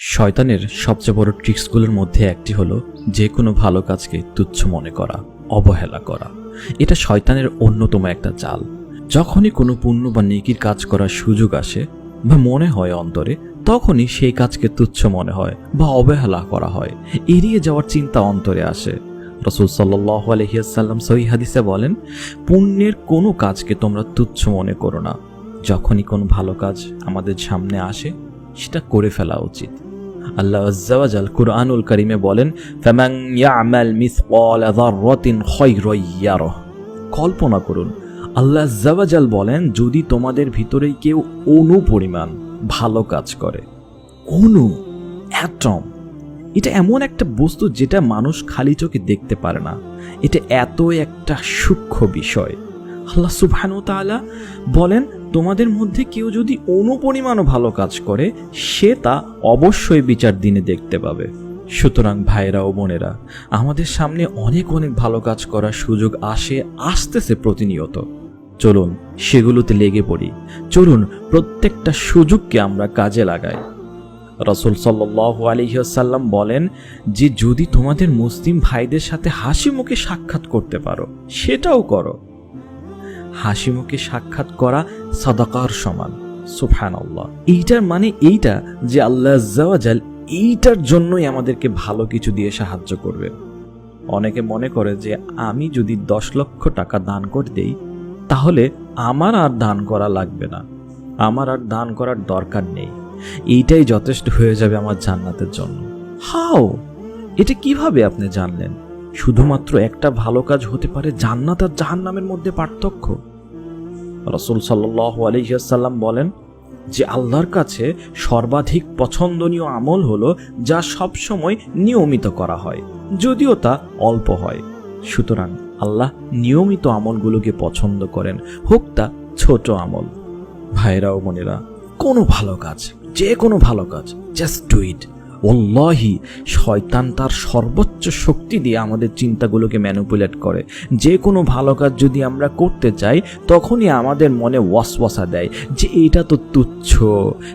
শয়তানের সবচেয়ে বড় ট্রিক্সগুলোর মধ্যে একটি হলো যে কোনো ভালো কাজকে তুচ্ছ মনে করা, অবহেলা করা। এটা শয়তানের অন্যতম একটা চাল। যখনই কোনো পুণ্য বা নেকির কাজ করার সুযোগ আসে বা মনে হয় অন্তরে, তখনই সেই কাজকে তুচ্ছ মনে হয় বা অবহেলা করা হয়। এড়িয়ে যাওয়ার চিন্তা অন্তরে আসে। রসুল সাল্লাহ আলহিয়াসাল্লাম সহি হাদিসে বলেন, পুণ্যের কোনো কাজকে তোমরা তুচ্ছ মনে করো না। যখনই কোনো ভালো কাজ আমাদের সামনে আসে, সেটা করে ফেলা উচিত। আল্লাহ আজ্জাওয়াজাল কুরআনুল করিমে বলেন, ফামান ইয়ামাল মিসকাল যাররাতিন খায়রান ইয়ারাহ। কল্পনা করুন, আল্লাহ আজ্জাওয়াজাল বলেন, যদি তোমাদের ভিতরেই কেউ অনু পরিমাণ ভালো কাজ করে, অনু অ্যাটম এটা এমন একটা বস্তু যেটা মানুষ খালি চোখে দেখতে পারে না। এটা এত একটা সূক্ষ্ম বিষয়। আল্লাহ সুবহানু তাআলা বলেন তোমাদের মধ্যে কেউ যদি অনুপরিমাণও ভালো কাজ করে, সে তা অবশ্যই বিচার দিনে দেখতে পাবে। সুতরাং ভাইরা ও বোনেরা, আমাদের সামনে অনেক অনেক ভালো কাজ করার সুযোগ আসে, আসতেছে প্রতিনিয়ত। চলুন, সেগুলোতে লেগে পড়ি। চলুন, প্রত্যেকটা সুযোগকে আমরা কাজে লাগাই। রসুল সাল্লাহ আলহিহাসাল্লাম বলেন, যে যদি তোমাদের মুসলিম ভাইদের সাথে হাসি মুখে সাক্ষাৎ করতে পারো, সেটাও করো। হাসি মুখে সাক্ষাৎ করা সাদাকার সমান। সুফহান আল্লাহ এইটার মানে এইটা যে আল্লাহ জাওয়াজাল এইটার জন্যই আমাদেরকে ভালো কিছু দিয়ে সাহায্য করবে। অনেকে মনে করে যে আমি যদি দশ লক্ষ টাকা দান করে দেই, তাহলে আমার আর দান করা লাগবে না। আমার আর দান করার দরকার নেই। এইটাই যথেষ্ট হয়ে যাবে আমার জান্নাতের জন্য। হাও! এটা কীভাবে আপনি জানলেন? শুধুমাত্র একটা ভালো কাজ হতে পারে জান্নাত আর জাহান্নামের মধ্যে পার্থক্য। রসুল সাল্লাহ আলহিহাসাল্লাম বলেন যে আল্লাহর কাছে সর্বাধিক পছন্দনীয় আমল হলো যা সব সময় নিয়মিত করা হয়, যদিও তা অল্প হয়। সুতরাং আল্লাহ নিয়মিত আমলগুলোকে পছন্দ করেন, হোক তা ছোট আমল। ভাইরা ও বোনেরা, কোনো ভালো কাজ, যে কোনো ভালো কাজ জাস্ট ডু ইট ওল্লাহি শয়তান তার সর্বোচ্চ শক্তি দিয়ে আমাদের চিন্তাগুলোকে ম্যানুপুলেট করে। যে কোনো ভালো কাজ যদি আমরা করতে চাই, তখনই আমাদের মনে ওয়াসওয়াসা দেয় যে এটা তো তুচ্ছ।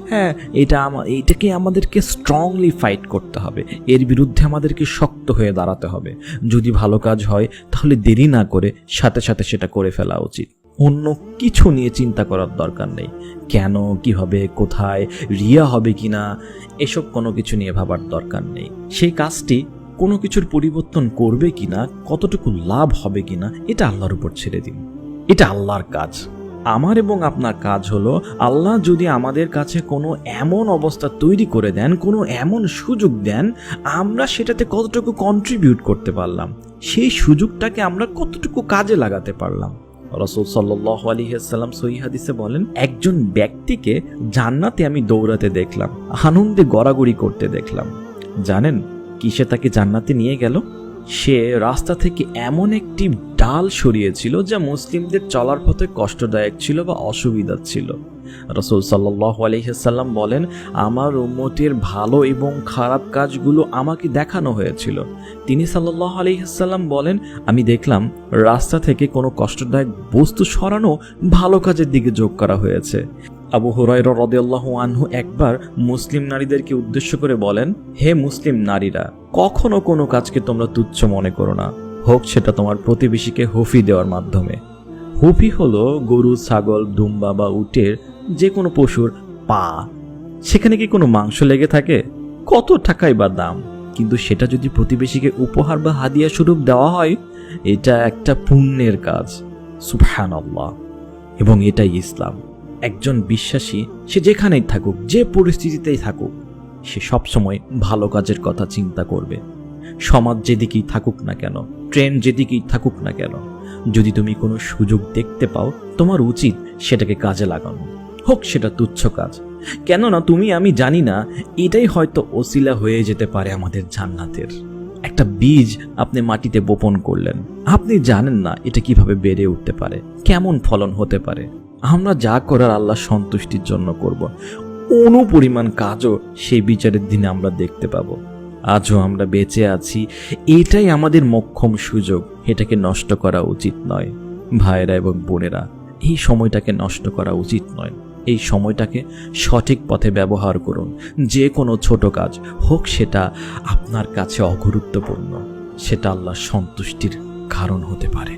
হ্যাঁ এটা আমা- এইটাকে আমাদেরকে স্ট্রংলি ফাইট করতে হবে। এর বিরুদ্ধে আমাদেরকে শক্ত হয়ে দাঁড়াতে হবে। যদি ভালো কাজ হয়, তাহলে দেরি না করে সাথে সাথে সেটা করে ফেলা উচিত। অন্য কিছু নিয়ে চিন্তা করার দরকার নেই। কেন, কি হবে, কোথায়, রিয়া হবে কিনা, এসব কোনো কিছু নিয়ে ভাবার দরকার নেই। সেই কাজটি কোনো কিছুর পরিবর্তন করবে কিনা, কতটুকু লাভ হবে কিনা, এটা আল্লাহর উপর ছেড়ে দিন। এটা আল্লাহর কাজ। আমার এবং আপনার কাজ হলো, আল্লাহ যদি আমাদের কাছে কোনো এমন অবস্থা তৈরি করে দেন, কোনো এমন সুযোগ দেন, আমরা সেটাতে কতটুকু কন্ট্রিবিউট করতে পারলাম? সেই সুযোগটাকে আমরা কতটুকু কাজে লাগাতে পারলাম? রসুল সাল্লাহ আলিহাল্লাম সহি হাদিসে বলেন, একজন ব্যক্তিকে জান্নাতে আমি দৌড়াতে দেখলাম, আনন্দে গড়াগড়ি করতে দেখলাম। জানেন, কিসে তাকে জান্নাতে নিয়ে গেল? সে রাস্তা থেকে এমন একটি ডাল সরিয়েছিল যা মুসলিমদের চলার পথে কষ্টদায়ক ছিল বা অসুবিধা ছিল। রসুল সাল্লাহ আলহিহাল্লাম বলেন, আমার উম্মতের ভালো এবং খারাপ কাজগুলো আমাকে দেখানো হয়েছিল। তিনি সাল্লাহ আলহিহাল্লাম বলেন, আমি দেখলাম রাস্তা থেকে কোনো কষ্টদায়ক বস্তু সরানো ভালো কাজের দিকে যোগ করা হয়েছে। আবু হুরাইর রদেল্লাহ আনহু একবার মুসলিম নারীদেরকে উদ্দেশ্য করে বলেন, হে মুসলিম নারীরা, কখনো কোনো কাজকে তোমরা তুচ্ছ মনে করো না। হোক সেটা তোমার প্রতিবেশীকে হুফি দেওয়ার মাধ্যমে। হুফি হলো গরু, ছাগল, দুম্বা বা উটের যে কোনো পশুর পা। সেখানে কি কোনো মাংস লেগে থাকে? কত টাকাই বা দাম। কিন্তু সেটা যদি প্রতিবেশীকে উপহার বা হাদিয়া স্বরূপ দেওয়া হয়, এটা একটা পুণ্যের কাজ। সুবহান এবং এটাই ইসলাম। একজন বিশ্বাসী, সে যেখানেই থাকুক, যে পরিস্থিতিতেই থাকুক, সে সবসময় ভালো কাজের কথা চিন্তা করবে। সমাজ যেদিকেই থাকুক না কেন, ট্রেন যেদিকেই থাকুক না কেন, যদি তুমি কোনো সুযোগ দেখতে পাও, তোমার উচিত সেটাকে কাজে লাগানো। হোক সেটা তুচ্ছ কাজ। কেননা তুমি, আমি জানি না, এটাই হয়তো ওসিলা হয়ে যেতে পারে আমাদের জান্নাতের। একটা বীজ আপনি মাটিতে বপন করলেন। আপনি জানেন না এটা কীভাবে বেড়ে উঠতে পারে, কেমন ফলন হতে পারে। আমরা যা করার আল্লাহ সন্তুষ্টির জন্য করব। কোনো পরিমাণ কাজও সেই বিচারের দিনে আমরা দেখতে পাবো। আজও আমরা বেঁচে আছি, এটাই আমাদের মক্ষম সুযোগ। এটাকে নষ্ট করা উচিত নয়। ভাইয়েরা এবং বোনেরা, এই সময়টাকে নষ্ট করা উচিত নয়। এই সময়টাকে সঠিক পথে ব্যবহার করুন। যে কোনো ছোট কাজ হোক, সেটা আপনার কাছে অগুরুত্বপূর্ণ। সেটা আল্লাহর সন্তুষ্টির কারণ হতে পারে।